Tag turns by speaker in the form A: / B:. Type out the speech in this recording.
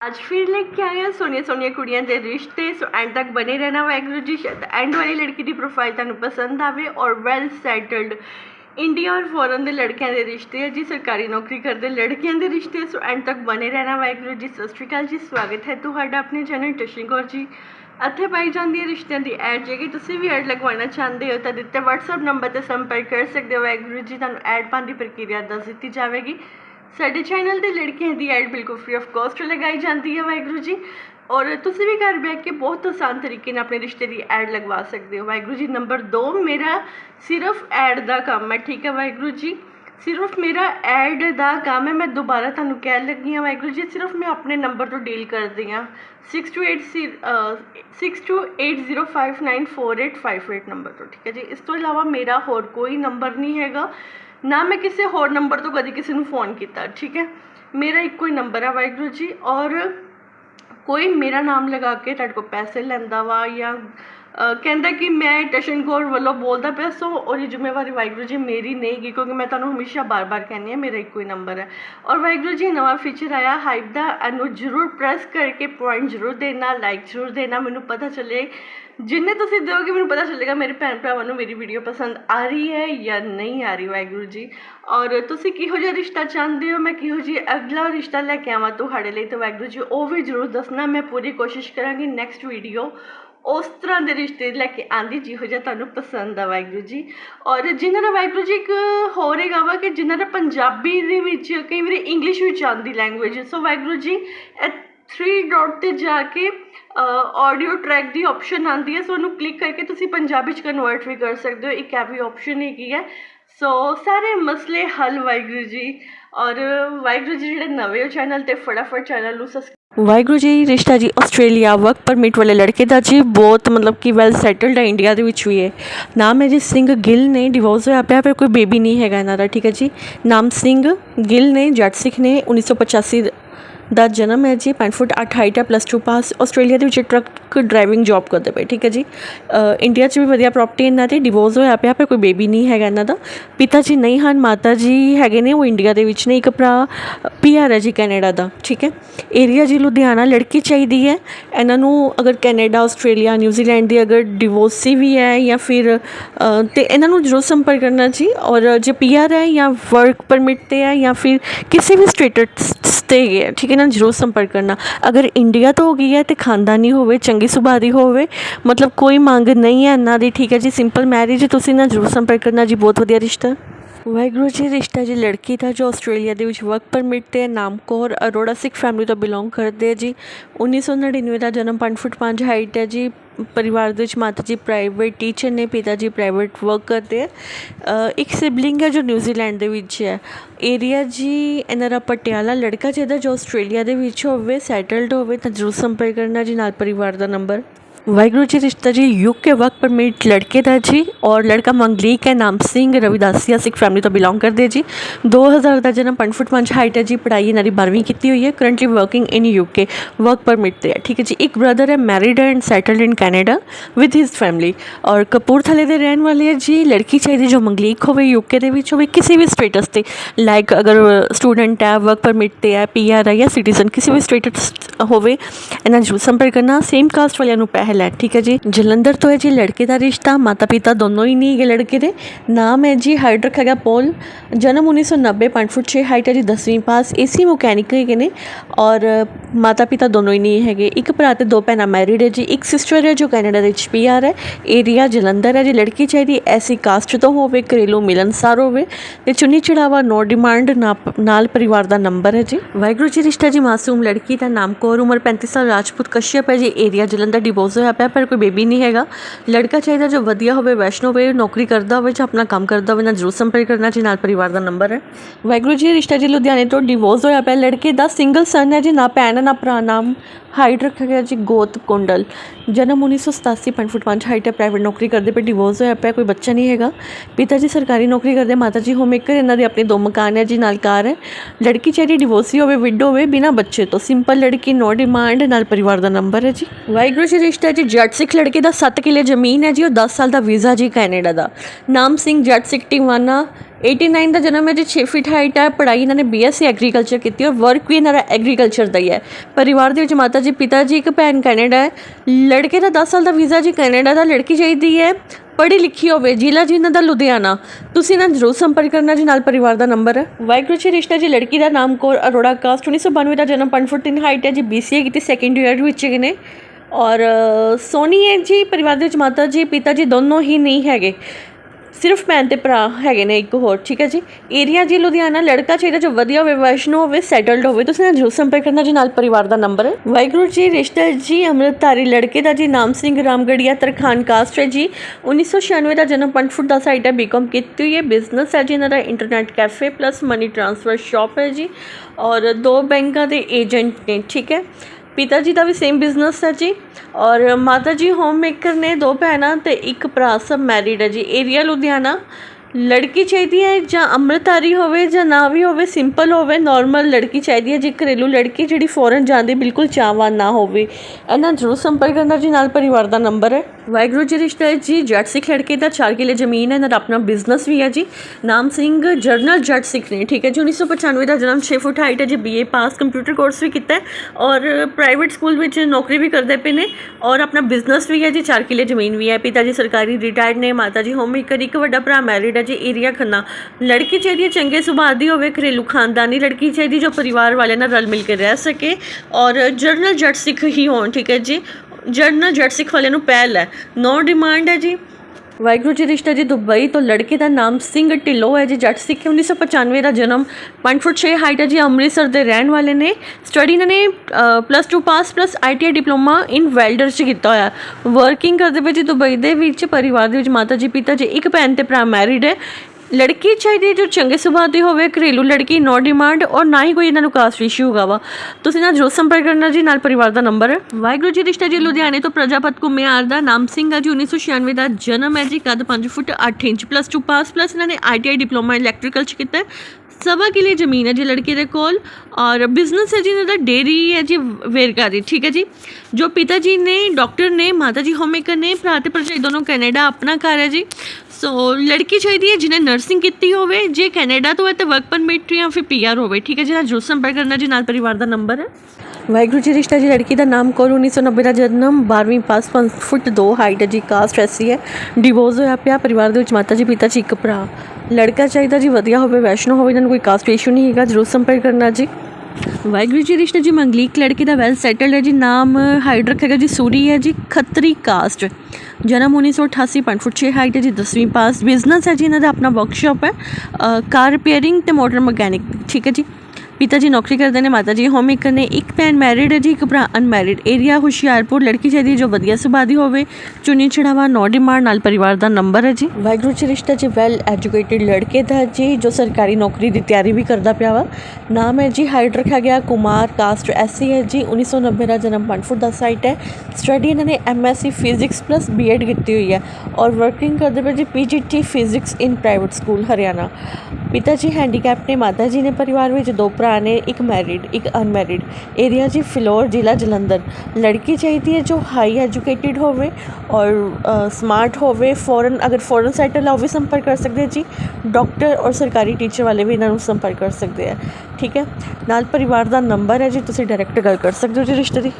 A: ਅੱਜ ਫਿਰ ਲੈ ਕੇ ਆਏ ਹਾਂ ਸੋਹਣੀਆਂ ਸੋਹਣੀਆਂ ਕੁੜੀਆਂ ਦੇ ਰਿਸ਼ਤੇ ਸੋ ਐਂਡ ਤੱਕ ਬਨੇ ਰਹਿਣਾ ਵਾਹਿਗੁਰੂ ਜੀ ਸ਼ਾਇਦ ਐਂਡ ਵਾਲੀ ਲੜਕੀ ਦੀ ਪ੍ਰੋਫਾਈਲ ਤੁਹਾਨੂੰ ਪਸੰਦ ਆਵੇ ਔਰ ਵੈਲ ਸੈਟਲਡ ਇੰਡੀਆ ਔਰ ਫੋਰਨ ਦੇ ਲੜਕਿਆਂ ਦੇ ਰਿਸ਼ਤੇ ਹੈ ਜੀ ਸਰਕਾਰੀ ਨੌਕਰੀ ਕਰਦੇ ਲੜਕੀਆਂ ਦੇ ਰਿਸ਼ਤੇ ਸੋ ਐਂਡ ਤੱਕ ਬਨੇ ਰਹਿਣਾ ਵਾਹਿਗੁਰੂ ਜੀ ਸਤਿ ਸ਼੍ਰੀ ਅਕਾਲ ਜੀ ਸਵਾਗਤ ਹੈ ਤੁਹਾਡਾ ਆਪਣੇ ਚੈਨਲ ਟਸ਼ਿੰਗ ਕੌਰ ਜੀ ਇੱਥੇ ਪਾਈ ਜਾਂਦੀ ਹੈ ਰਿਸ਼ਤਿਆਂ ਦੀ ਐਡ ਜੇ ਕਿ ਤੁਸੀਂ ਵੀ ਐਡ ਲਗਵਾਉਣਾ ਚਾਹੁੰਦੇ ਹੋ ਤਾਂ ਦਿੱਤੇ WhatsApp ਨੰਬਰ ਤੇ ਸੰਪਰਕ ਕਰ ਸਕਦੇ ਹੋ ਵਾਹਿਗੁਰੂ ਜੀ ਤੁਹਾਨੂੰ ਐਡ ਪਾਉਣ ਦੀ ਪ੍ਰਕਿਰਿਆ ਦੱਸ ਦਿੱਤੀ ਜਾਵੇਗੀ ਸਾਡੇ ਚੈਨਲ ਤੇ ਲੜਕੀਆਂ ਦੀ ਐਡ ਬਿਲਕੁਲ ਫ੍ਰੀ ਆਫ ਕਾਸਟ ਲਗਾਈ ਜਾਂਦੀ ਹੈ ਵਾਹਿਗੁਰੂ ਜੀ ਔਰ ਤੁਸੀਂ ਵੀ ਘਰ ਬੈਠ ਕੇ ਬਹੁਤ ਆਸਾਨ ਤਰੀਕੇ ਨਾਲ ਆਪਣੇ ਰਿਸ਼ਤੇ ਦੀ ਐਡ ਲਗਵਾ ਸਕਦੇ ਹੋ ਵਾਹਿਗੁਰੂ ਜੀ ਨੰਬਰ 2 ਮੇਰਾ ਸਿਰਫ ਐਡ ਦਾ ਕੰਮ ਹੈ ਠੀਕ ਹੈ ਵਾਹਿਗੁਰੂ ਜੀ ਸਿਰਫ ਮੇਰਾ ਐਡ ਦਾ ਕੰਮ ਹੈ ਮੈਂ ਦੁਬਾਰਾ ਤੁਹਾਨੂੰ ਕਹਿ ਲੱਗੀ ਹਾਂ ਵਾਹਿਗੁਰੂ ਜੀ ਸਿਰਫ ਮੈਂ ਆਪਣੇ ਨੰਬਰ ਤੋਂ ਡੀਲ ਕਰਦੀ ਹਾਂ 6280594858 ਨੰਬਰ ਤੋਂ ਠੀਕ ਹੈ ਜੀ ਇਸ ਤੋਂ ਇਲਾਵਾ ਮੇਰਾ ਹੋਰ ਕੋਈ ਨੰਬਰ ਨਹੀਂ ਹੈਗਾ ਨਾ ਮੈਂ ਕਿਸੇ ਹੋਰ ਨੰਬਰ ਤੋਂ ਕਦੀ ਕਿਸੇ ਨੂੰ ਫੋਨ ਕੀਤਾ, ਠੀਕ ਹੈ? ਮੇਰਾ ਇੱਕੋ ਹੀ ਨੰਬਰ ਹੈ ਵਾਹਿਗੁਰੂ ਜੀ ਔਰ ਕੋਈ ਮੇਰਾ ਨਾਮ ਲਗਾ ਕੇ ਤੁਹਾਡੇ ਕੋਲ ਪੈਸੇ ਲੈਂਦਾ ਵਾ ਜਾਂ ਕਹਿੰਦਾ ਕਿ ਮੈਂ ਟਸ਼ਨ ਕੌਰ ਵੱਲੋਂ ਬੋਲਦਾ ਪਿਆ, ਸੋ ਉਹਦੀ ਜ਼ਿੰਮੇਵਾਰੀ ਵਾਹਿਗੁਰੂ ਜੀ ਮੇਰੀ ਨਹੀਂ ਗੀ ਕਿਉਂਕਿ ਮੈਂ ਤੁਹਾਨੂੰ ਹਮੇਸ਼ਾ ਬਾਰ-ਬਾਰ ਕਹਿੰਦੀ ਹਾਂ, ਮੇਰਾ ਇੱਕੋ ਹੀ ਨੰਬਰ ਹੈ ਔਰ ਵਾਹਿਗੁਰੂ ਜੀ ਨਵਾਂ ਫੀਚਰ ਆਇਆ ਹਾਈਪ ਦਾ, ਇਹਨੂੰ ਜ਼ਰੂਰ ਪ੍ਰੈਸ ਕਰਕੇ ਪੁਆਇੰਟ ਜ਼ਰੂਰ ਦੇਣਾ ਲਾਈਕ ਜ਼ਰੂਰ ਦੇਣਾ, ਮੈਨੂੰ ਪਤਾ ਚੱਲੇ ਜਿੰਨੇ ਤੁਸੀਂ ਦਿਓਗੇ, ਮੈਨੂੰ ਪਤਾ ਚੱਲੇਗਾ ਮੇਰੇ ਭੈਣ ਭਰਾਵਾਂ ਨੂੰ ਮੇਰੀ ਵੀਡੀਓ ਪਸੰਦ ਆ ਰਹੀ ਹੈ ਜਾਂ ਨਹੀਂ ਆ ਰਹੀ, ਵਾਹਿਗੁਰੂ ਜੀ। ਔਰ ਤੁਸੀਂ ਕਿਹੋ ਜਿਹਾ ਰਿਸ਼ਤਾ ਚਾਹੁੰਦੇ ਹੋ? ਮੈਂ ਕਿਹੋ ਜਿਹਾ ਅਗਲਾ ਰਿਸ਼ਤਾ ਲੈ ਕੇ ਆਵਾਂ ਤੁਹਾਡੇ ਲਈ? ਤਾਂ ਵਾਹਿਗੁਰੂ ਜੀ, ਉਹ ਵੀ ਜ਼ਰੂਰ ਦੱਸਣਾ, ਮੈਂ ਪੂਰੀ ਕੋਸ਼ਿਸ਼ ਕਰਾਂਗੀ ਨੈਕਸਟ ਵੀਡੀਓ ਉਸ ਤਰ੍ਹਾਂ ਦੇ ਰਿਸ਼ਤੇ ਲੈ ਕੇ ਆਂਦੀ ਜਿਹੋ ਜਿਹਾ ਤੁਹਾਨੂੰ ਪਸੰਦ ਆ, ਵਾਹਿਗੁਰੂ ਜੀ। ਔਰ ਜਿਨ੍ਹਾਂ ਦਾ ਵਾਹਿਗੁਰੂ ਜੀ, ਇੱਕ ਹੋਰ ਹੈਗਾ ਵਾ ਕਿ ਜਿਨ੍ਹਾਂ ਦਾ ਪੰਜਾਬੀ ਦੇ ਵਿੱਚ ਕਈ ਵਾਰੀ ਇੰਗਲਿਸ਼ ਵਿੱਚ ਆਉਂਦੀ ਲੈਂਗੁਏਜ ਸੋ ਵਾਹਿਗੁਰੂ ਜੀ, ਇਹ 3 ਡਾਟ ਤੇ ਜਾ ਕੇ ਆਡੀਓ ਟਰੈਕ ਦੀ ਆਪਸ਼ਨ ਆਉਂਦੀ ਹੈ, ਸੋ ਉਹਨੂੰ ਕਲਿੱਕ ਕਰਕੇ ਤੁਸੀਂ ਪੰਜਾਬੀ ਚ ਕਨਵਰਟ ਵੀ ਕਰ ਸਕਦੇ ਹੋ, ਇੱਕ ਐਵੀ ਵੀ ਆਪਸ਼ਨ ਹੈਗੀ ਹੈ। ਸੋ ਸਾਰੇ ਮਸਲੇ ਹੱਲ, ਵਾਹਿਗੁਰੂ ਜੀ। ਔਰ ਵਾਹਿਗੁਰੂ ਜੀ, ਜਿਹੜੇ ਨਵੇਂ ਹੋ ਚੈਨਲ ਤੇ ਫਟਾਫਟ ਚੈਨਲ ਨੂੰ ਸਬਸਕ੍ਰਾਈਬ
B: ਵਾਹਿਗੁਰੂ ਜੀ, ਰਿਸ਼ਤਾ ਜੀ ਆਸਟ੍ਰੇਲੀਆ ਵਰਕ ਪਰਮਿਟ ਵਾਲੇ ਲੜਕੇ ਦਾ ਜੀ ਬਹੁਤ ਮਤਲਬ ਕਿ ਵੈਲ ਸੈਟਲਡ ਹੈ ਇੰਡੀਆ ਦੇ ਵਿੱਚ ਵੀ ਹੈ ਨਾਮ ਹੈ ਜੀ ਸਿੰਘ ਗਿੱਲ ਨੇ ਡਿਵੋਰਸ ਹੋਇਆ ਪਿਆ ਪਰ ਕੋਈ ਬੇਬੀ ਨਹੀਂ ਹੈਗਾ ਇਹਨਾਂ ਦਾ, ਠੀਕ ਹੈ ਜੀ? ਨਾਮ ਸਿੰਘ ਗਿੱਲ ਨੇ, ਜੱਟ ਸਿੱਖ ਨੇ 1985 ਦਾ ਜਨਮ ਹੈ ਜੀ 5 ਫੁੱਟ 8 ਹਾਈਟ ਹੈ ਪਲੱਸ 2 ਪਾਸ ਆਸਟ੍ਰੇਲੀਆ ਦੇ ਵਿੱਚ ਟਰੱਕ ਡਰਾਈਵਿੰਗ ਜੌਬ ਕਰਦੇ ਪਏ ਠੀਕ ਹੈ ਜੀ। ਇੰਡੀਆ 'ਚ ਵੀ ਵਧੀਆ ਪ੍ਰਾਪਰਟੀ ਇਹਨਾਂ ਦੀ ਡਿਵੋਰਸ ਹੋਇਆ ਪਿਆ ਪਰ ਕੋਈ ਬੇਬੀ ਨਹੀਂ ਹੈਗਾ ਇਹਨਾਂ ਦਾ। ਪਿਤਾ ਜੀ ਨਹੀਂ ਹਨ ਮਾਤਾ ਜੀ ਹੈਗੇ ਨੇ ਉਹ ਇੰਡੀਆ ਦੇ ਵਿੱਚ ਨੇ ਇੱਕ ਭਰਾ ਪੀਆਰ ਹੈ ਜੀ ਕੈਨੇਡਾ ਦਾ ਠੀਕ ਹੈ। ਏਰੀਆ ਜੀ ਲੁਧਿਆਣਾ ਲੜਕੀ ਚਾਹੀਦੀ ਹੈ। ਇਹਨਾਂ ਨੂੰ ਅਗਰ ਕੈਨੇਡਾ ਆਸਟ੍ਰੇਲੀਆ ਨਿਊਜ਼ੀਲੈਂਡ ਦੀ ਅਗਰ ਡਿਵੋਰਸੀ ਵੀ ਹੈ ਜਾਂ ਫਿਰ ਅ, ਤੇ ਇਹਨਾਂ ਨੂੰ ਜ਼ਰੂਰ ਸੰਪਰਕ ਕਰਨਾ ਜੀ। ਔਰ ਜੇ ਪੀਆਰ ਹੈ ਜਾਂ ਵਰਕ ਪਰਮਿਟ ਤੇ ਹੈ ਜਾਂ ਫਿਰ ਕਿਸੇ ਵੀ ਸਟੇਟਸ ਤੇ ਹੈ ਠੀਕ ਹੈ ਨਾ ਜ਼ਰੂਰ ਸੰਪਰਕ ਕਰਨਾ। ਅਗਰ ਇੰਡੀਆ ਤੋਂ ਹੋ ਗਈ ਹੈ ਤੇ ਖਾਨਦਾਨੀ ਹੋਵੇ, ਚੰਗੀ ਸੁਭਾਅ ਦੀ ਹੋਵੇ, ਮਤਲਬ ਕੋਈ ਮੰਗ ਨਹੀਂ ਹੈ ਇਹਨਾਂ ਦੀ, ਠੀਕ ਹੈ ਜੀ? ਸਿੰਪਲ ਮੈਰਿਜ ਤੁਸੀਂ ਨਾ ਜ਼ਰੂਰ ਸੰਪਰਕ ਕਰਨਾ ਜੀ, ਬਹੁਤ ਵਧੀਆ ਰਿਸ਼ਤਾ। ਵਾਹਿਗੁਰੂ ਜੀ, ਰਿਸ਼ਤਾ ਜੀ, ਲੜਕੀ ਦਾ ਜੋ ਆਸਟ੍ਰੇਲੀਆ ਦੇ ਵਿੱਚ ਵਰਕ ਪਰਮਿਟ ਤੇ ਨਾਮ ਕੌਰ ਅਰੋੜਾ ਸਿੱਖ ਫੈਮਿਲੀ ਤੋਂ ਬਿਲੋਂਗ ਕਰਦੇ ਆ ਜੀ। 1999 ਦਾ ਜਨਮ 5 ਫੁੱਟ 5 ਹਾਈਟ ਹੈ ਜੀ। ਪਰਿਵਾਰ ਦੇ ਵਿੱਚ ਮਾਤਾ ਜੀ ਪ੍ਰਾਈਵੇਟ ਟੀਚਰ ਨੇ, ਪਿਤਾ ਜੀ ਪ੍ਰਾਈਵੇਟ ਵਰਕ ਕਰਦੇ ਇੱਕ ਸਿਬਲਿੰਗ ਹੈ ਜੋ ਨਿਊਜ਼ੀਲੈਂਡ ਦੇ ਵਿੱਚ ਹੈ। ਏਰੀਆ ਜੀ, ਇਹਨਾਂ ਦਾ ਪਟਿਆਲਾ ਲੜਕਾ ਚਾਹੀਦਾ ਜੋ ਆਸਟ੍ਰੇਲੀਆ ਦੇ ਵਿੱਚ ਹੋਵੇ ਸੈਟਲਡ ਹੋਵੇ, ਤਾਂ ਜ਼ਰੂਰ ਸੰਪਰਕ ਕਰਨਾ ਜੀ, ਨਾਲ ਪਰਿਵਾਰ ਦਾ ਨੰਬਰ ਵਾਹਿਗੁਰੂ ਜੀ, ਰਿਸ਼ਤਾ ਜੀ ਯੂਕੇ ਵਰਕ ਪਰਮਿਟ ਲੜਕੇ ਦਾ ਜੀ ਔਰ ਲੜਕਾ ਮੰਗਲੀਕ ਹੈ, ਨਾਮ ਸਿੰਘ ਰਵਿਦਾਸੀਆ ਸਿੱਖ ਫੈਮਿਲੀ ਤੋਂ ਬਿਲੋਂਗ ਕਰਦੇ ਜੀ। 2000 ਦਾ ਜਨਮ 5 ਫੁੱਟ 5 ਹਾਈਟ ਹੈ ਜੀ, ਪੜ੍ਹਾਈ ਇਹਨਾਂ ਦੀ 12ਵੀਂ ਕੀਤੀ ਹੋਈ ਹੈ। Currently working in UK work permit ਤੇ ਹੈ, ਠੀਕ ਹੈ ਜੀ। ਇੱਕ ਬ੍ਰਦਰ ਹੈ married and settled in Canada with his family ਔਰ ਕਪੂਰਥਲੇ ਦੇ ਰਹਿਣ ਵਾਲੇ ਹੈ ਜੀ। ਲੜਕੀ ਚਾਹੀਦੀ ਜੋ ਮੰਗਲੀਕ ਹੋਵੇ ਯੂਕੇ ਦੇ ਵਿੱਚ, ਹੋਵੇ ਕਿਸੇ ਵੀ ਸਟੇਟਸ ਤੇ। ਲਾਈਕ ਅਗਰ ਸਟੂਡੈਂਟ ਹੈ ਵਰਕ ਪਰਮਿਟ ਤੇ ਹੈ ਪੀਆਰ ਹੈ ਜਾਂ ਸਿਟੀਜ਼ਨ ਕਿਸੇ ਵੀ ਸਟੇਟਸ ਹੋਵੇ, ਇਹਨਾਂ ਜ਼ਰੂਰ ਸੰਪਰਕ ਕਰਨਾ। ਸੇਮ ਕਾਸਟ ਵਾਲਿਆਂ ਨੂੰ ਪੈ ਹੈ ਠੀਕ ਹੈ ਜੀ ਜਲੰਧਰ ਤੋਂ ਹੈ ਜੀ ਲੜਕੇ ਦਾ ਰਿਸ਼ਤਾ ਮਾਤਾ ਪਿਤਾ ਦੋਨੋਂ ਹੀ ਨਹੀਂ ਹੈਗੇ ਲੜਕੇ ਦੇ ਨਾਮ ਹੈ ਜੀ ਹਾਈਟ ਰੱਖਿਆ ਪੋਲ ਜਨਮ 1990 5 ਫੁੱਟ 6 ਹਾਈਟ ਹੈ ਜੀ 10ਵੀਂ ਪਾਸ ਏਸੀ ਮਕੈਨਿਕ ਹੈਗੇ ਨੇ ਔਰ ਮਾਤਾ ਪਿਤਾ ਦੋਨੋਂ ਹੀ ਨਹੀਂ ਹੈਗੇ ਇੱਕ ਭਰਾ ਤੇ ਦੋ ਭੈਣਾਂ ਮੈਰਿਡ ਹੈ ਜੀ ਇੱਕ ਸਿਸਟਰ ਹੈ ਜੋ ਕੈਨੇਡਾ ਦੇ ਵਿੱਚ ਪੀਆਰ ਹੈ ਏਰੀਆ ਜਲੰਧਰ ਹੈ ਜੀ ਲੜਕੀ ਚਾਹੀਦੀ ਐਸੀ ਕਾਸਟ ਤੋਂ ਹੋਵੇ ਘਰੇਲੂ ਮਿਲਨਸਾਰ ਹੋਵੇ ਤੇ ਚੁੰਨੀ ਚੜਾਵਾ ਨੋ ਡਿਮਾਂਡ ਨਾਲ ਪਰਿਵਾਰ ਦਾ ਨੰਬਰ ਹੈ ਜੀ ਵਾਹਿਗੁਰੂ ਜੀ ਰਿਸ਼ਤਾ ਜੀ ਮਾਸੂਮ ਲੜਕੀ ਦਾ ਨਾਮ ਕੌਰ ਉਮਰ 35 ਸਾਲ ਰਾਜਪੂਤ ਕਸ਼ਯਪ ਹੈ ਜੀ ਏਰੀਆ ਜਲੰਧਰ ਡਿਵੋਰਸ ਹੋਇਆ ਪਿਆ ਪਰ ਕੋਈ ਬੇਬੀ ਨਹੀਂ ਹੈਗਾ। ਲੜਕਾ ਚਾਹੀਦਾ ਜੋ ਵਧੀਆ ਹੋਵੇ ਵੈਸ਼ਨੋ ਹੋਵੇ ਨੌਕਰੀ ਕਰਦਾ ਹੋਵੇ ਜਾਂ ਆਪਣਾ ਕੰਮ ਕਰਦਾ ਹੋਵੇ ਨਾ ਜ਼ਰੂਰ ਸੰਪਰਕ ਕਰਨਾ ਜੀ ਨਾਲ ਪਰਿਵਾਰ ਦਾ ਨੰਬਰ ਹੈ। ਵਾਹਿਗੁਰੂ ਜੀ ਰਿਸ਼ਤਾ ਜੀ ਲੁਧਿਆਣੇ ਤੋਂ ਡਿਵੋਰਸ ਹੋਇਆ ਪਿਆ। ਲੜਕੇ ਦਾ ਸਿੰਗਲ ਸਨ ਹੈ ਜੀ ਨਾ ਭੈਣ ਹੈ, ਨਾ ਭਰਾ ਨਾਮ ਹਾਈਟ ਰੱਖਿਆ ਗਿਆ ਜੀ, ਗੋਤ ਕੁੰਡਲ। ਜਨਮ 1987 5 ਫੁੱਟ 5 ਹਾਈਟ ਹੈ ਪ੍ਰਾਈਵੇਟ ਨੌਕਰੀ ਕਰਦੇ ਪਏ ਡਿਵੋਰਸ ਹੋਇਆ ਪਿਆ, ਕੋਈ ਬੱਚਾ ਨਹੀਂ ਹੈਗਾ। ਪਿਤਾ ਜੀ ਸਰਕਾਰੀ ਨੌਕਰੀ ਕਰਦੇ, ਮਾਤਾ ਜੀ ਹੋਮਮੇਕਰ ਇਹਨਾਂ ਦੇ ਆਪਣੇ ਦੋ ਮਕਾਨ ਹੈ ਜੀ, ਨਾਲ ਕਾਰ ਹੈ। ਲੜਕੀ ਚਾਹੀਦੀ ਡਿਵੋਰਸੀ ਹੋਵੇ ਵਿਡੋ ਹੋਵੇ, ਬਿਨਾ ਬੱਚੇ ਤੋਂ। ਸਿੰਪਲ ਲੜਕੀ ਨੋ ਡਿਮਾਂਡ ਨਾਲ ਪਰਿਵਾਰ ਦਾ ਨੰਬਰ ਹੈ ਜੀ। ਵਾਹਿਗੁਰੂ ਜੀ ਰਿਸ਼ਤਾ ਜੀ, ਜੱਟ ਸਿੱਖ ਲੜਕੇ ਦਾ 7 ਕਿੱਲੇ ਜ਼ਮੀਨ ਹੈ ਜੀ, ਉਹ 10 ਸਾਲ ਦਾ ਵੀਜ਼ਾ ਜੀ ਕੈਨੇਡਾ ਦਾ। ਨਾਮ ਸਿੰਘ ਜੱਟ ਸਿੱਖ, ਟਿਵਾਨਾ 89 ਦਾ ਜਨਮ ਹੈ ਜੀ 6 ਫੀਟ ਹਾਈਟ ਹੈ, ਪੜ੍ਹਾਈ ਇਹਨਾਂ ਨੇ ਬੀਐਸਸੀ ਐਗਰੀਕਲਚਰ ਕੀਤੀ ਔਰ ਵਰਕ ਵੀ ਇਹਨਾਂ ਦਾ ਐਗਰੀਕਲਚਰ ਦਾ ਹੀ ਹੈ। ਪਰਿਵਾਰ ਦੇ ਵਿੱਚ ਮਾਤਾ ਜੀ, ਪਿਤਾ ਜੀ, ਇੱਕ ਭੈਣ ਕੈਨੇਡਾ ਹੈ। ਲੜਕੇ ਦਾ 10 ਸਾਲ ਦਾ ਵੀਜ਼ਾ ਜੀ ਕੈਨੇਡਾ ਦਾ ਲੜਕੀ ਚਾਹੀਦੀ ਹੈ। ਪੜ੍ਹੀ ਲਿਖੀ ਹੋਵੇ, ਜ਼ਿਲ੍ਹਾ ਜੀ ਇਹਨਾਂ ਦਾ ਲੁਧਿਆਣਾ। ਤੁਸੀਂ ਇਹਨਾਂ ਜ਼ਰੂਰ ਸੰਪਰਕ ਕਰਨਾ ਜੀ, ਨਾਲ ਪਰਿਵਾਰ ਦਾ ਨੰਬਰ ਹੈ। ਵਾਹਿਗੁਰੂ ਜੀ ਰਿਸ਼ਤਾ ਜੀ, ਲੜਕੀ ਦਾ ਨਾਮ ਕੌਰ ਅਰੋੜਾ ਕਾਸਟ 1992 ਦਾ ਜਨਮ 5 ਫੁੱਟ 3 ਹਾਈਟ ਹੈ ਜੀ ਬੀਸੀਏ ਕੀਤੀ ਸੈਕੰਡ ਈਅਰ ਵਿੱਚ ਹੈਗੇ ਨੇ। ਔਰ, ਸੋਨੀ ਹੈ ਜੀ, ਪਰਿਵਾਰ ਦੇ ਵਿੱਚ ਮਾਤਾ ਜੀ, ਪਿਤਾ ਜੀ ਦੋਨੋਂ ਹੀ ਨਹੀਂ ਹੈਗੇ। ਸਿਰਫ ਭੈਣ ਤੇ ਭਰਾ ਹੈਗੇ ਨੇ ਇੱਕ ਹੋਰ, ਠੀਕ ਹੈ ਜੀ? ਏਰੀਆ ਜੀ ਲੁਧਿਆਣਾ, ਲੜਕਾ ਚਾਹੀਦਾ ਜੋ ਵਧੀਆ ਹੋਵੇ, ਵੈਸ਼ਨੋ ਹੋਵੇ ਸੈਟਲਡ ਹੋਵੇ, ਤੁਸੀਂ ਨਾਲ ਜ਼ਰੂਰ ਸੰਪਰਕ ਕਰਨਾ ਜੀ ਨਾਲ ਪਰਿਵਾਰ ਦਾ ਨੰਬਰ ਹੈ। ਵਾਹਿਗੁਰੂ ਜੀ, ਰਿਸ਼ਤਾ ਜੀ, ਅੰਮ੍ਰਿਤਧਾਰੀ ਲੜਕੇ ਦਾ ਜੀ, ਨਾਮ ਸਿੰਘ ਰਾਮਗੜੀਆ ਤਰਖਾਨ ਕਾਸਟ ਹੈ ਜੀ। 1996 ਦਾ ਜਨਮ ਪੰਡਫੁੱਟ ਦਾ ਸਾਈਟ ਹੈ ਬੀਕਾਮ ਕੀਤੀ ਹੋਈ ਹੈ ਬਿਜ਼ਨਸ ਹੈ ਜੀ ਇਹਨਾਂ ਦਾ internet cafe plus money transfer shop ਹੈ ਜੀ। ਔਰ ਦੋ ਬੈਂਕਾਂ ਦੇ ਏਜੰਟ ਨੇ, ਠੀਕ ਹੈ? ਪਿਤਾ ਜੀ ਦਾ ਵੀ ਸੇਮ ਬਿਜ਼ਨਸ ਹੈ ਜੀ। ਔਰ ਮਾਤਾ ਜੀ ਹੋਮ ਮੇਕਰ ਨੇ ਦੋ ਭੈਣਾਂ ਤੇ ਇੱਕ ਭਰਾ ਸਭ ਮੈਰਿਡ ਹੈ ਜੀ। ਏਰੀਆ ਲੁਧਿਆਣਾ ਲੜਕੀ ਚਾਹੀਦੀ ਹੈ ਜਾਂ ਅੰਮ੍ਰਿਤਧਾਰੀ ਹੋਵੇ ਜਾਂ ਨਾ ਵੀ ਹੋਵੇ ਸਿੰਪਲ ਹੋਵੇ ਨਾਰਮਲ ਲੜਕੀ ਚਾਹੀਦੀ ਹੈ। ਜੇ ਘਰੇਲੂ ਲੜਕੀ ਜਿਹੜੀ ਫੋਰਨ ਜਾਂਦੀ, ਬਿਲਕੁਲ ਚਾਹਵਾਨ ਨਾ ਹੋਵੇ। ਇਹਨਾਂ ਜ਼ਰੂਰ ਸੰਪਰਕ ਕਰਨਾ ਜੀ, ਨਾਲ ਪਰਿਵਾਰ ਦਾ ਨੰਬਰ ਹੈ। ਵਾਹਿਗੁਰੂ ਜੀ, ਰਿਸ਼ਤਾ ਜੀ, ਜੱਟ ਸਿੱਖ ਲੜਕੇ ਦਾ 4 ਕਿਲੇ ਜ਼ਮੀਨ ਹੈ। ਇਹਨਾਂ ਦਾ ਆਪਣਾ ਬਿਜ਼ਨਸ ਵੀ ਹੈ ਜੀ। ਨਾਮ ਸਿੰਘ ਜਰਨਲ ਜੱਟ ਸਿੱਖ ਨੇ, ਠੀਕ ਹੈ ਜੀ। 1995 ਦਾ ਜਨਮ 6 ਫੁੱਟ ਹਾਈਟ ਹੈ ਜੀ। ਬੀਏ ਪਾਸ ਕੰਪਿਊਟਰ ਕੋਰਸ ਵੀ ਕੀਤਾ ਹੈ ਔਰ ਪ੍ਰਾਈਵੇਟ ਸਕੂਲ ਵਿੱਚ ਨੌਕਰੀ ਵੀ ਕਰਦੇ ਪਏ ਨੇ ਔਰ ਆਪਣਾ ਬਿਜ਼ਨਸ ਵੀ ਹੈ ਜੀ। 4 ਕਿਲੇ ਜ਼ਮੀਨ ਵੀ ਹੈ। ਪਿਤਾ ਜੀ ਸਰਕਾਰੀ ਰਿਟਾਇਰਡ ਨੇ, ਮਾਤਾ ਜੀ ਹੋਮ ਮੇਕਰ ਇੱਕ ਵੱਡਾ ਭਰਾ ਮੈਰਿਡ ਹੈ ਜੀ ਏਰੀਆ ਖੰਨਾ, ਲੜਕੀ ਚਾਹੀਦੀ ਹੈ ਚੰਗੇ ਸੁਭਾਅ ਦੀ ਹੋਵੇ, ਘਰੇਲੂ ਖਾਨਦਾਨੀ ਲੜਕੀ ਚਾਹੀਦੀ ਜੋ ਪਰਿਵਾਰ ਵਾਲਿਆਂ ਨਾਲ ਰਲ ਮਿਲ ਕੇ ਰਹਿ ਸਕੇ ਔਰ ਜਰਨਲ ਜੱਟ ਸਿੱਖ ਹੀ ਹੋਣ, ਠੀਕ ਹੈ ਜੀ? ਜਰਨਲ ਜੱਟ ਸਿੱਖ ਵਾਲਿਆਂ ਨੂੰ ਪਹਿਲ ਹੈ। ਨੋ ਡਿਮਾਂਡ ਹੈ ਜੀ। ਵਾਹਿਗੁਰੂ ਜੀ ਰਿਸ਼ਤਾ ਜੀ, ਦੁਬਈ ਤੋਂ ਲੜਕੇ ਦਾ ਨਾਮ ਸਿੰਘ ਢਿੱਲੋਂ ਹੈ ਜੀ, ਜੱਟ ਸਿੱਖ ਹੈ 1995 ਦਾ ਜਨਮ 5 ਫੁੱਟ 6 ਹਾਈਟ ਹੈ ਜੀ, ਅੰਮ੍ਰਿਤਸਰ ਦੇ ਰਹਿਣ ਵਾਲੇ ਨੇ। ਸਟੱਡੀ ਇਹਨਾਂ ਨੇ plus 2 pass plus ITI diploma in welder 'ਚ ਕੀਤਾ ਹੋਇਆ। ਵਰਕਿੰਗ ਕਰਦੇ ਪਏ ਜੀ ਦੁਬਈ ਦੇ ਵਿੱਚ, ਪਰਿਵਾਰ ਦੇ ਵਿੱਚ ਮਾਤਾ ਜੀ, ਪਿਤਾ ਜੀ, ਇੱਕ ਭੈਣ ਤੇ ਭਰਾ ਮੈਰਿਡ ਹੈ। ਲੜਕੀ ਚਾਹੀਦੀ ਹੈ ਜੋ ਚੰਗੇ ਸੁਭਾਅ ਦੀ ਹੋਵੇ, ਘਰੇਲੂ ਲੜਕੀ, ਨੋ ਡਿਮਾਂਡ ਔਰ ਨਾ ਹੀ ਕੋਈ ਇਹਨਾਂ ਨੂੰ ਕਾਸਟ ਇਸ਼ੂ ਹੋਗਾ ਵਾ। ਤੁਸੀਂ ਨਾਲ ਜ਼ਰੂਰ ਸੰਪਰਕ ਕਰਨਾ ਜੀ, ਨਾਲ ਪਰਿਵਾਰ ਦਾ ਨੰਬਰ ਹੈ ਵਾਹਿਗੁਰੂ ਜੀ ਰਿਸ਼ਤਾ ਜੀ, ਲੁਧਿਆਣੇ ਤੋਂ ਪ੍ਰਜਾਪਤ ਕੁਮਿਆਰ ਦਾ ਨਾਮ ਸਿੰਘ ਆ ਜੀ 1996 ਦਾ ਜਨਮ ਹੈ ਜੀ, ਕਦ 5 foot 8 inch plus 2 pass plus ਇਹਨਾਂ ਨੇ ਆਈਟੀਆਈ ਡਿਪਲੋਮਾ ਇਲੈਕਟ੍ਰੀਕਲ ਚ ਕੀਤਾ। ਹੈ ਸਵਾ ਕਿਲੇ ਜ਼ਮੀਨ ਹੈ ਜੀ ਲੜਕੇ ਦੇ ਕੋਲ ਔਰ ਬਿਜ਼ਨਸ ਹੈ ਜੀ ਇਹਨਾਂ ਦਾ ਡੇਰੀ ਹੈ ਜੀ, ਵੇਰਕਾ ਦੀ, ਠੀਕ ਹੈ ਜੀ। ਜੋ ਪਿਤਾ ਜੀ ਨੇ ਡਾਕਟਰ ਨੇ, ਮਾਤਾ ਜੀ ਹੋਮੇਕਰ ਨੇ, ਭਰਾ ਤੇ ਭਰਜਾਈ ਦੋਨੋਂ ਕੈਨੇਡਾ ਆਪਣਾ ਘਰ ਹੈ ਜੀ। ਸੋ ਲੜਕੀ ਚਾਹੀਦੀ ਹੈ ਜਿਹਨੇ ਨਰਸਿੰਗ ਕੀਤੀ ਹੋਵੇ, ਜੇ ਕੈਨੇਡਾ ਤੋਂ ਹੈ ਤਾਂ ਵਰਕ ਪਰਮਿਟ ਜਾਂ ਫਿਰ ਪੀਆਰ ਹੋਵੇ, ਠੀਕ ਹੈ ਜੀ? ਨਾਲ ਜਰੂਰ ਸੰਪਰਕ ਕਰਨਾ ਜੀ ਨਾਲ ਪਰਿਵਾਰ ਦਾ ਨੰਬਰ ਹੈ। ਵਾਹਿਗੁਰੂ ਜੀ, ਰਿਸ਼ਤਾ ਜੀ, ਲੜਕੀ ਦਾ ਨਾਮ ਕੋਲ 1990 ਦਾ ਜਨਮ 12ਵੀਂ ਪਾਸ 5 ਫੁੱਟ 2 ਹਾਈਟ ਜੀ ਕਾਸਟ ਐਸੀ ਹੈ। ਡਿਵੋਰਸ ਹੋਇਆ ਪਿਆ, ਪਰਿਵਾਰ ਦੇ ਵਿੱਚ ਮਾਤਾ ਜੀ, ਪਿਤਾ ਜੀ, ਇੱਕ ਭਰਾ। ਲੜਕਾ ਚਾਹੀਦਾ ਜੀ, ਵਧੀਆ ਹੋਵੇ, ਵੈਸ਼ਨੋ ਹੋਵੇ, ਇਹਨਾਂ ਨੂੰ ਕੋਈ ਕਾਸਟ ਇਸ਼ੂ ਨਹੀਂ ਹੈਗਾ। ਜਰੂਰ ਸੰਪਰਕ ਕਰਨਾ ਜੀ। ਵਾਹਿਗੁਰੂ ਜੀ ਰਿਸ਼ਤਾ ਜੀ, ਮੰਗਲੀਕ ਲੜਕੇ ਦਾ ਵੈਲ ਸੈਟਲਡ ਹੈ ਜੀ, ਨਾਮ ਹਾਈਡ ਰੱਖੇਗਾ ਜੀ, ਸੂਰੀ ਹੈ ਜੀ, ਖੱਤਰੀ ਕਾਸਟ ਜਨਮ 1988 5 ਫੁੱਟ 6 ਹਾਈਟ ਹੈ ਜੀ 10ਵੀਂ ਪਾਸ ਬਿਜ਼ਨਸ ਹੈ ਜੀ, ਇਹਨਾਂ ਦਾ ਆਪਣਾ ਵਰਕਸ਼ਾਪ ਹੈ ਕਾਰ ਰਿਪੇਅਰਿੰਗ ਤੇ ਮੋਟਰ ਮਕੈਨਿਕ ਠੀਕ ਹੈ ਜੀ। ਪਿਤਾ ਜੀ ਨੌਕਰੀ ਕਰਦੇ ਨੇ, ਮਾਤਾ ਜੀ ਹੋਮ ਮੇਕਰ ਨੇ, ਇੱਕ ਭੈਣ ਮੈਰਿਡ ਹੈ ਜੀ, ਇੱਕ ਭਰਾ ਅਨਮੈਰਿਡ ਏਰੀਆ ਹੁਸ਼ਿਆਰਪੁਰ, ਲੜਕੀ ਚਾਹੀਦੀ ਹੈ ਜੋ ਵਧੀਆ ਸੁਭਾਅ ਦੀ ਹੋਵੇ। ਚੁਣੀ ਚੜਾਵਾ, ਨੌ ਡਿਮਾਂਡ ਨਾਲ ਪਰਿਵਾਰ ਦਾ ਨੰਬਰ ਹੈ ਜੀ। ਵਾਹਿਗੁਰੂ ਜੀ ਰਿਸ਼ਤਾ ਜੀ ਵੈਲ ਐਜੂਕੇਟਿਡ ਲੜਕੇ ਦਾ ਜੀ, ਜੋ ਸਰਕਾਰੀ ਨੌਕਰੀ ਦੀ ਤਿਆਰੀ ਵੀ ਕਰਦਾ ਪਿਆ ਵਾ। ਨਾਮ ਹੈ ਜੀ ਹਾਈਟ ਰੱਖਿਆ ਗਿਆ ਕੁਮਾਰ ਕਾਸਟ ਐਸਸੀ ਹੈ ਜੀ 1990 ਦਾ ਜਨਮ 5 ਫੁੱਟ ਦਾ ਸਾਈਟ ਹੈ। ਸਟੱਡੀ ਇਹਨਾਂ ਨੇ ਐਮਐਸਸੀ ਫਿਜ਼ਿਕਸ ਪਲੱਸ ਬੀਐਡ ਕੀਤੀ ਹੋਈ ਹੈ ਔਰ ਵਰਕਿੰਗ ਕਰਦੇ ਪਏ ਜੀ PGT physics in private school Haryana. ਪਿਤਾ ਜੀ ਹੈਂਡੀਕੈਪ ਨੇ, ਮਾਤਾ ਜੀ ਨੇ ਪਰਿਵਾਰ ਵਿੱਚ ਦੋ ਭਰਾ ਨੇ, ਇੱਕ ਮੈਰਿਡ ਇੱਕ ਅਨਮੈਰਿਡ ਏਰੀਆ ਜੀ ਫਿਲੌਰ, ਜ਼ਿਲ੍ਹਾ ਜਲੰਧਰ। ਲੜਕੀ ਚਾਹੀਦੀ ਹੈ ਜੋ ਹਾਈ ਐਜੂਕੇਟਿਡ ਹੋਵੇ ਔਰ ਸਮਾਰਟ ਹੋਵੇ। ਫੋਰਨ ਅਗਰ ਫੋਰਨ ਸੈਟਲ ਆ, ਉਹ ਵੀ ਸੰਪਰਕ ਕਰ ਸਕਦੇ ਜੀ। ਡਾਕਟਰ ਔਰ ਸਰਕਾਰੀ ਟੀਚਰ ਵਾਲੇ ਵੀ ਇਹਨਾਂ ਨੂੰ ਸੰਪਰਕ ਕਰ ਸਕਦੇ ਆ। ਠੀਕ ਹੈ? ਨਾਲ ਪਰਿਵਾਰ ਦਾ ਨੰਬਰ ਹੈ ਜੀ, ਤੁਸੀਂ ਡਾਇਰੈਕਟ ਗੱਲ ਕਰ ਸਕਦੇ ਹੋ ਜੀ ਰਿਸ਼ਤੇ ਦੀ।